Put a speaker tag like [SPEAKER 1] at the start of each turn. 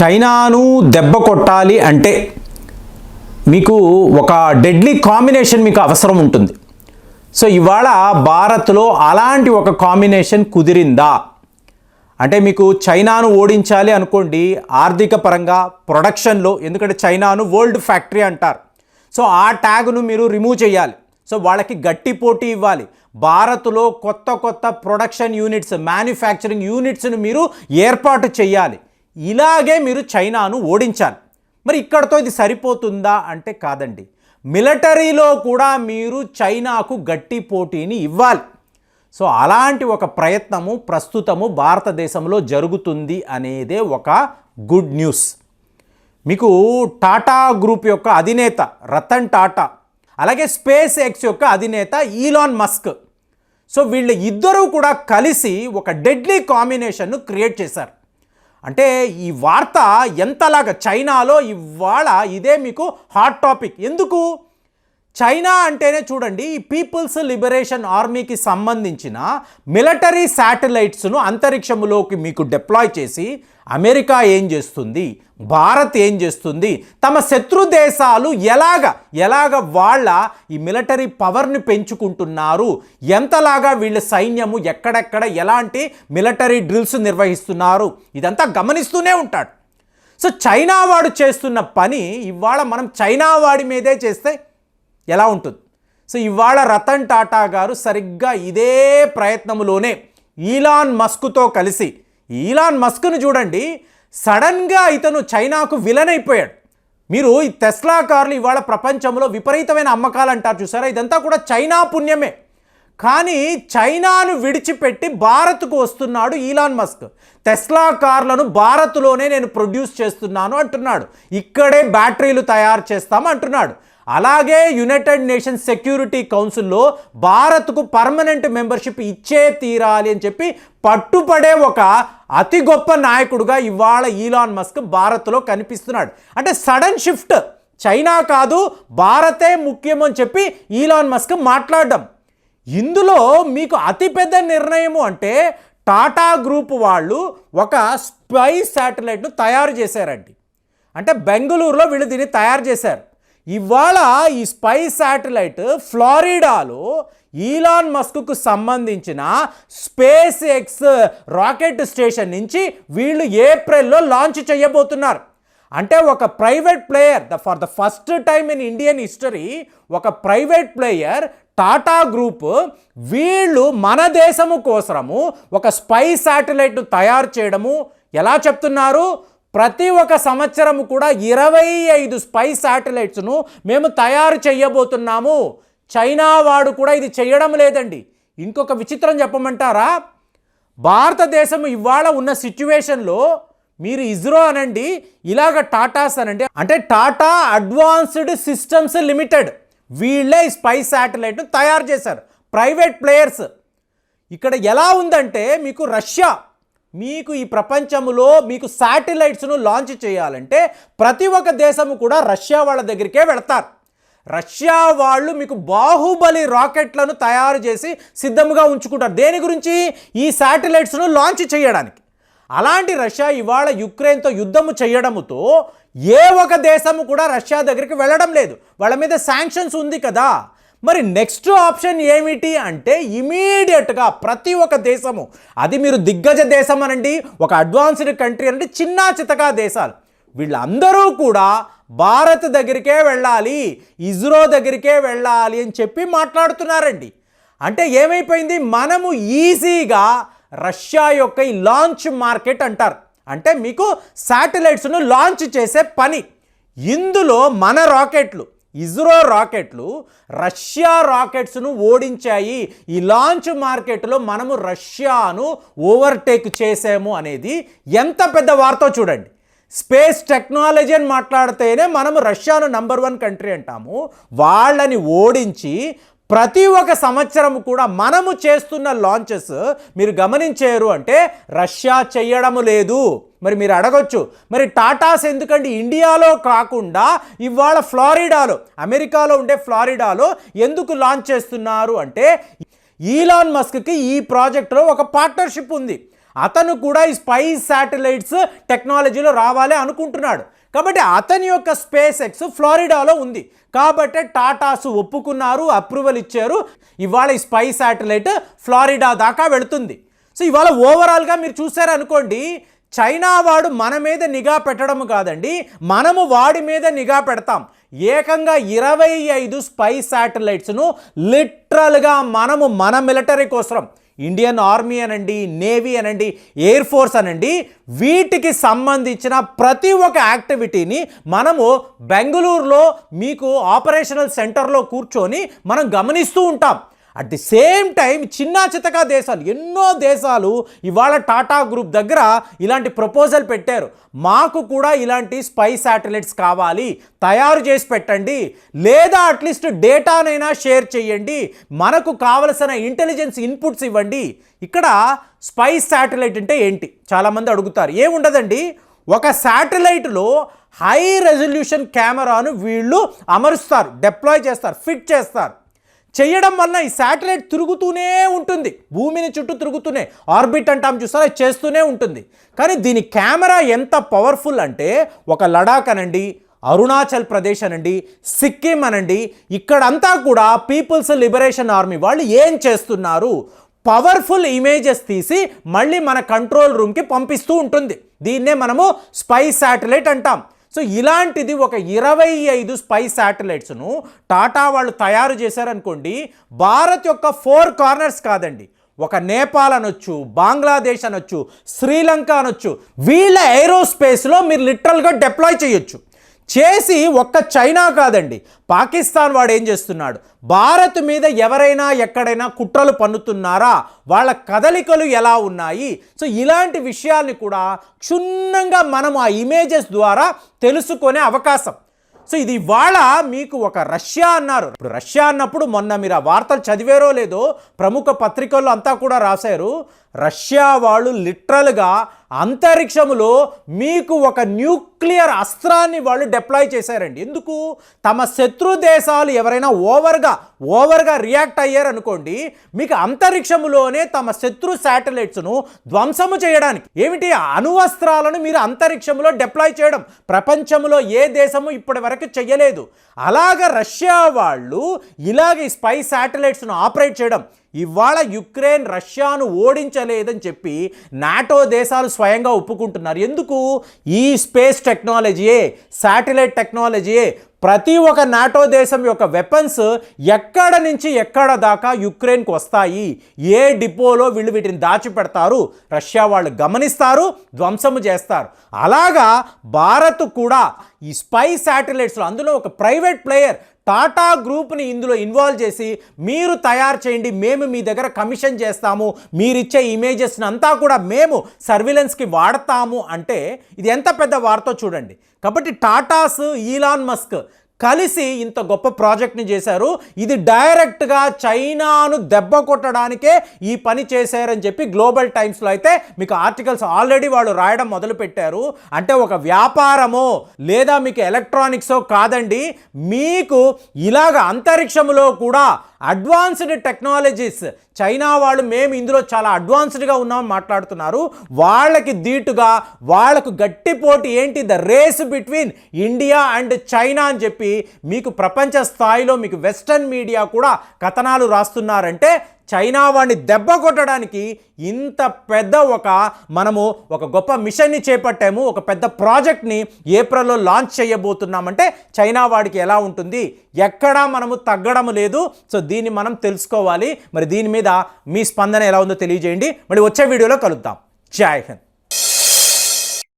[SPEAKER 1] చైనాను దెబ్బ కొట్టాలి అంటే మీకు ఒక డెడ్లీ కాంబినేషన్ మీకు అవసరం ఉంటుంది. సో ఇవాళ భారత్లో అలాంటి ఒక కాంబినేషన్ కుదిరిందా? అంటే మీకు చైనాను ఓడించాలి అనుకోండి ఆర్థిక పరంగా ప్రొడక్షన్లో ఎందుకంటే చైనాను వరల్డ్ ఫ్యాక్టరీ అంటారు. సో ఆ ట్యాగ్ను మీరు రిమూవ్ చేయాలి. సో వాళ్ళకి గట్టి పోటీ ఇవ్వాలి. భారత్లో కొత్త కొత్త ప్రొడక్షన్ యూనిట్స్ మ్యానుఫ్యాక్చరింగ్ యూనిట్స్ను మీరు ఏర్పాటు చేయాలి. ఇలాగే మీరు చైనాను ఓడించాలి. మరి ఇక్కడతో ఇది సరిపోతుందా అంటే కాదండి. మిలిటరీలో కూడా మీరు చైనాకు గట్టి పోటీని ఇవ్వాలి. సో అలాంటి ఒక ప్రయత్నము ప్రస్తుతము భారతదేశంలో జరుగుతుంది అనేదే ఒక గుడ్ న్యూస్. మీకు టాటా గ్రూప్ యొక్క అధినేత రతన్ టాటా అలాగే స్పేస్ ఎక్స్ యొక్క అధినేత ఈలాన్ మస్క్ సో వీళ్ళు ఇద్దరూ కూడా కలిసి ఒక డెడ్లీ కాంబినేషన్ను క్రియేట్ చేశారు. అంటే ఈ వార్త ఎంతలాగా చైనాలో ఇవాళ ఇదే మీకు హాట్ టాపిక్ ఎందుకు? చైనా అంటేనే చూడండి ఈ పీపుల్స్ లిబరేషన్ ఆర్మీకి సంబంధించిన మిలిటరీ శాటిలైట్స్ను అంతరిక్షంలోకి మీకు డిప్లాయ్ చేసి అమెరికా ఏం చేస్తుంది భారత్ ఏం చేస్తుంది తమ శత్రు దేశాలు ఎలాగ ఎలాగ వాళ్ళ ఈ మిలిటరీ పవర్ని పెంచుకుంటున్నారు ఎంతలాగా వీళ్ళ సైన్యము ఎక్కడెక్కడ ఎలాంటి మిలిటరీ డ్రిల్స్ నిర్వహిస్తున్నారు ఇదంతా గమనిస్తూనే ఉంటాడు. సో చైనా వాడు చేస్తున్న పని ఇవాళ మనం చైనా వాడి మీదే చేస్తే ఎలా ఉంటుంది? సో ఇవాళ రతన్ టాటా గారు సరిగ్గా ఇదే ప్రయత్నములోనే ఈలాన్ మస్క్తో కలిసి ఈలాన్ మస్క్ను చూడండి సడన్గా ఇతను చైనాకు విలన్ అయిపోయాడు. మీరు ఈ టెస్లా కార్లు ఇవాళ ప్రపంచంలో విపరీతమైన అమ్మకాలు అంటారు చూసారా? ఇదంతా కూడా చైనా పుణ్యమే. కానీ చైనాను విడిచిపెట్టి భారత్కు వస్తున్నాడు ఈలాన్ మస్క్. టెస్లా కార్లను భారత్లోనే నేను ప్రొడ్యూస్ చేస్తున్నాను అంటున్నాడు. ఇక్కడే బ్యాటరీలు తయారు చేస్తాము అంటున్నాడు. అలాగే యునైటెడ్ నేషన్స్ సెక్యూరిటీ కౌన్సిల్లో భారత్కు పర్మనెంట్ మెంబర్షిప్ ఇచ్చే తీరాలి అని చెప్పి పట్టుపడే ఒక అతి గొప్ప నాయకుడుగా ఇవాళ ఈలాన్ మస్క్ భారత్లో కనిపిస్తున్నాడు. అంటే సడన్ షిఫ్ట్ చైనా కాదు భారతే ముఖ్యం అని చెప్పి ఈలాన్ మస్క్ మాట్లాడడం. ఇందులో మీకు అతిపెద్ద నిర్ణయము అంటే టాటా గ్రూప్ వాళ్ళు ఒక స్పై శాటిలైట్ను తయారు చేశారండి. అంటే బెంగళూరులో వీళ్ళు దీన్ని తయారు చేశారు. ఇవాళ ఈ స్పై శాటిలైట్ ఫ్లారిడాలో ఈలాన్ మస్క్కు సంబంధించిన స్పేస్ ఎక్స్ రాకెట్ స్టేషన్ నుంచి వీళ్ళు ఏప్రిల్లో లాంచ్ చేయబోతున్నారు. అంటే ఒక private player the for the first time in Indian history ఒక ప్రైవేట్ ప్లేయర్ టాటా గ్రూప్ వీళ్ళు మన దేశము కోసము ఒక స్పై శాటిలైట్ను తయారు చేయడము ఎలా చెప్తున్నారు? ప్రతి ఒక్క సంవత్సరం కూడా ఇరవై ఐదు స్పై శాటిలైట్స్ను మేము తయారు చేయబోతున్నాము. చైనా వాడు కూడా ఇది చేయడం లేదండి. ఇంకొక విచిత్రం చెప్పమంటారా? భారతదేశం ఇవాళ ఉన్న సిచ్యువేషన్లో మీరు ఇజ్రో అనండి ఇలాగ టాటాస్ అనండి అంటే టాటా అడ్వాన్స్డ్ సిస్టమ్స్ లిమిటెడ్ వీళ్ళే స్పై శాటిలైట్ను తయారు చేశారు. Private players. ఇక్కడ ఎలా ఉందంటే మీకు రష్యా మీకు ఈ ప్రపంచంలో మీకు శాటిలైట్స్ను లాంచ్ చేయాలంటే ప్రతి ఒక్క దేశము కూడా రష్యా వాళ్ళ దగ్గరికే వెళతారు. రష్యా వాళ్ళు మీకు బాహుబలి రాకెట్లను తయారు చేసి సిద్ధంగా ఉంచుకుంటారు. దేని గురించి? ఈ శాటిలైట్స్ను లాంచ్ చేయడానికి. అలాంటి రష్యా ఇవాళ యుక్రెయిన్తో యుద్ధము చేయడముతో ఏ ఒక దేశము కూడా రష్యా దగ్గరికి వెళ్ళడం లేదు. వాళ్ళ మీద శాంక్షన్స్ ఉంది కదా. మరి నెక్స్ట్ ఆప్షన్ ఏమిటి అంటే ఇమీడియట్గా ప్రతి ఒక్క దేశము అది మీరు దిగ్గజ దేశం అనండి ఒక అడ్వాన్స్డ్ కంట్రీ అనండి చిన్నా చితకా దేశాలు. వీళ్ళందరూ కూడా భారత్ దగ్గరికే వెళ్ళాలి ఇజ్రో దగ్గరికే వెళ్ళాలి అని చెప్పి మాట్లాడుతున్నారండి. అంటే ఏమైపోయింది? మనము ఈజీగా రష్యా యొక్క ఈ లాంచ్ మార్కెట్ అంటారు. అంటే మీకు శాటిలైట్స్ను లాంచ్ చేసే పని. ఇందులో మన రాకెట్లు ఇజ్రో రాకెట్లు రష్యా రాకెట్స్ను ఓడించాయి. ఈ లాంచ్ మార్కెట్లో మనము రష్యాను ఓవర్టేక్ చేసాము అనేది ఎంత పెద్ద వార్తో చూడండి. స్పేస్ టెక్నాలజీ అని మాట్లాడితేనే మనము రష్యాను నంబర్ వన్ కంట్రీ అంటాము. వాళ్ళని ఓడించి ప్రతి ఒక్క సంవత్సరం కూడా మనము చేస్తున్న లాంచెస్ మీరు గమనించారు అంటే రష్యా చెయ్యడము లేదు. మరి మీరు అడగొచ్చు. మరి టాటాస్ ఎందుకండి? ఇండియాలో కాకుండా ఇవాళ ఫ్లారిడాలో అమెరికాలో ఉండే ఫ్లారిడాలో ఎందుకు లాంచ్ చేస్తున్నారు అంటే ఈలాన్ మస్క్కి ఈ ప్రాజెక్టులో ఒక పార్ట్నర్షిప్ ఉంది. అతను కూడా ఈ స్పైస్ శాటిలైట్స్ టెక్నాలజీలో రావాలి అనుకుంటున్నాడు. కాబట్టి అతని యొక్క స్పేస్ ఎక్స్ ఫ్లోరిడాలో ఉంది. కాబట్టి టాటాస్ ఒప్పుకున్నారు అప్రూవల్ ఇచ్చారు. ఇవాళ ఈ స్పై శాటిలైట్ ఫ్లారిడా దాకా వెళుతుంది. సో ఇవాళ ఓవరాల్గా మీరు చూసారనుకోండి చైనా వాడు మన మీద నిఘా పెట్టడం కాదండి మనము వాడి మీద నిఘా పెడతాం. ఏకంగా ఇరవై ఐదు స్పై శాటిలైట్స్ను లిటరల్గా మనము మన మిలిటరీ కోసం ఇండియన్ ఆర్మీ అనండి నేవీ అనండి ఎయిర్ ఫోర్స్ అనండి వీటికి సంబంధించిన ప్రతి ఒక్క యాక్టివిటీని మనము బెంగళూరులో మీకు ఆపరేషనల్ సెంటర్లో కూర్చొని మనం గమనిస్తూ ఉంటాం. అట్ ది సేమ్ టైం చిన్న చితకా దేశాలు ఎన్నో దేశాలు ఇవాళ టాటా గ్రూప్ దగ్గర ఇలాంటి ప్రపోజల్ పెట్టారు. మాకు కూడా ఇలాంటి స్పై శాటిలైట్స్ కావాలి తయారు చేసి పెట్టండి లేదా అట్లీస్ట్ డేటానైనా షేర్ చేయండి మనకు కావలసిన ఇంటెలిజెన్స్ ఇన్పుట్స్ ఇవ్వండి. ఇక్కడ స్పై శాటిలైట్ అంటే ఏంటి? చాలామంది అడుగుతారు. ఏముండదండి ఒక శాటిలైట్లో హై రెజల్యూషన్ కెమెరాను వీళ్ళు అమరుస్తారు డిప్లాయ్ చేస్తారు ఫిట్ చేస్తారు. చేయడం వలన ఈ శాటిలైట్ తిరుగుతూనే ఉంటుంది. భూమిని చుట్టూ తిరుగుతూనే ఆర్బిట్ అంటాం చూస్తారా? చేస్తూనే ఉంటుంది. కానీ దీని కెమెరా ఎంత పవర్ఫుల్ అంటే ఒక లడాక్ అనండి అరుణాచల్ ప్రదేశ్ అనండి సిక్కిం అనండి ఇక్కడంతా కూడా పీపుల్స్ లిబరేషన్ ఆర్మీ వాళ్ళు ఏం చేస్తున్నారు? పవర్ఫుల్ ఇమేజెస్ తీసి మళ్ళీ మన కంట్రోల్ రూమ్కి పంపిస్తూ ఉంటుంది. దీన్నే మనము స్పై శాటిలైట్ అంటాం. సో ఇలాంటిది ఒక ఇరవై ఐదు స్పై శాటిలైట్స్ను టాటా వాళ్ళు తయారు చేశారనుకోండి భారత్ యొక్క ఫోర్ కార్నర్స్ కాదండి. ఒక నేపాల్ అనొచ్చు బంగ్లాదేశ్ అనొచ్చు శ్రీలంక అనొచ్చు వీళ్ళ ఏరోస్పేస్లో మీరు లిటరల్గా డిప్లాయ్ చేయొచ్చు. చేసి ఒక్క చైనా కాదండి పాకిస్తాన్ వాడు ఏం చేస్తున్నాడు? భారత్ మీద ఎవరైనా ఎక్కడైనా కుట్రలు పన్నుతున్నారా? వాళ్ళ కదలికలు ఎలా ఉన్నాయి? సో ఇలాంటి విషయాల్ని కూడా క్షుణ్ణంగా మనం ఆ ఇమేజెస్ ద్వారా తెలుసుకునే అవకాశం. సో ఇది ఇవాళ మీకు ఒక రష్యా అన్నారు. ఇప్పుడు రష్యా అన్నప్పుడు మొన్న మీరు ఆ వార్తలు చదివారో లేదో ప్రముఖ పత్రికల్లో అంతా కూడా రాశారు. రష్యా వాళ్ళు లిటరల్గా అంతరిక్షములో మీకు ఒక న్యూక్లియర్ అస్త్రాన్ని వాళ్ళు డిప్లాయ్ చేశారండి. ఎందుకు? తమ శత్రు దేశాలు ఎవరైనా ఓవర్గా ఓవర్గా రియాక్ట్ అయ్యారనుకోండి మీకు అంతరిక్షములోనే తమ శత్రు శాటిలైట్స్ను ధ్వంసము చేయడానికి ఏమిటి? అణువస్త్రాలను మీరు అంతరిక్షంలో డిప్లాయ్ చేయడం. ప్రపంచంలో ఏ దేశము ఇప్పటి వరకు చెయ్యలేదు. అలాగ రష్యా వాళ్ళు ఇలాగ ఈ స్పై శాటిలైట్స్ను ఆపరేట్ చేయడం. ఇవాళ యుక్రెయిన్ రష్యాను ఓడించలేదని చెప్పి నాటో దేశాలు స్వయంగా ఒప్పుకుంటున్నారు. ఎందుకు? ఈ స్పేస్ టెక్నాలజీయే శాటిలైట్ టెక్నాలజీయే ప్రతి ఒక్క నాటో దేశం యొక్క వెపన్స్ ఎక్కడ నుంచి ఎక్కడ దాకా యుక్రెయిన్కి వస్తాయి? ఏ డిపోలో వీళ్ళు వీటిని దాచిపెడతారు? రష్యా వాళ్ళు గమనిస్తారు ధ్వంసము చేస్తారు. అలాగా భారత్ కూడా ఈ స్పై శాటిలైట్స్లో అందులో ఒక ప్రైవేట్ ప్లేయర్ టాటా గ్రూప్ని ఇందులో ఇన్వాల్వ్ చేసి మీరు తయారు చేయండి మేము మీ దగ్గర కమిషన్ చేస్తాము మీరిచ్చే ఇమేజెస్ని అంతా కూడా మేము సర్విలెన్స్కి వాడతాము అంటే ఇది ఎంత పెద్ద వార్త చూడండి. కాబట్టి టాటాస్ ఈలాన్ మస్క్ కలిసి ఇంత గొప్ప ప్రాజెక్ట్ని చేశారు. ఇది డైరెక్ట్గా చైనాను దెబ్బ కొట్టడానికే ఈ పని చేశారని చెప్పి గ్లోబల్ టైమ్స్లో అయితే మీకు ఆర్టికల్స్ ఆల్రెడీ వాళ్ళు రాయడం మొదలుపెట్టారు. అంటే ఒక వ్యాపారమో లేదా మీకు ఎలక్ట్రానిక్సో కాదండి. మీకు ఇలాగ అంతరిక్షంలో కూడా అడ్వాన్స్డ్ టెక్నాలజీస్ చైనా వాళ్ళు మేము ఇందులో చాలా అడ్వాన్స్డ్గా ఉన్నామని మాట్లాడుతున్నారు. వాళ్ళకి ధీటుగా వాళ్ళకు గట్టి పోటీ ఏంటి? The race between India and China అని చెప్పి మీకు ప్రపంచ స్థాయిలో మీకు వెస్టర్న్ మీడియా కూడా కథనాలు రాస్తున్నారంటే చైనా వాడిని దెబ్బ కొట్టడానికి ఇంత పెద్ద ఒక మనము ఒక గొప్ప మిషన్ని చేపట్టాము ఒక పెద్ద ప్రాజెక్ట్ని ఏప్రిల్లో లాంచ్ చేయబోతున్నామంటే చైనా వాడికి ఎలా ఉంటుంది? ఎక్కడా మనము తగ్గడం లేదు. సో దీన్ని మనం తెలుసుకోవాలి. మరి దీని మీద మీ స్పందన ఎలా ఉందో తెలియజేయండి. మరి వచ్చే వీడియోలో కలుద్దాం. జై హింద్.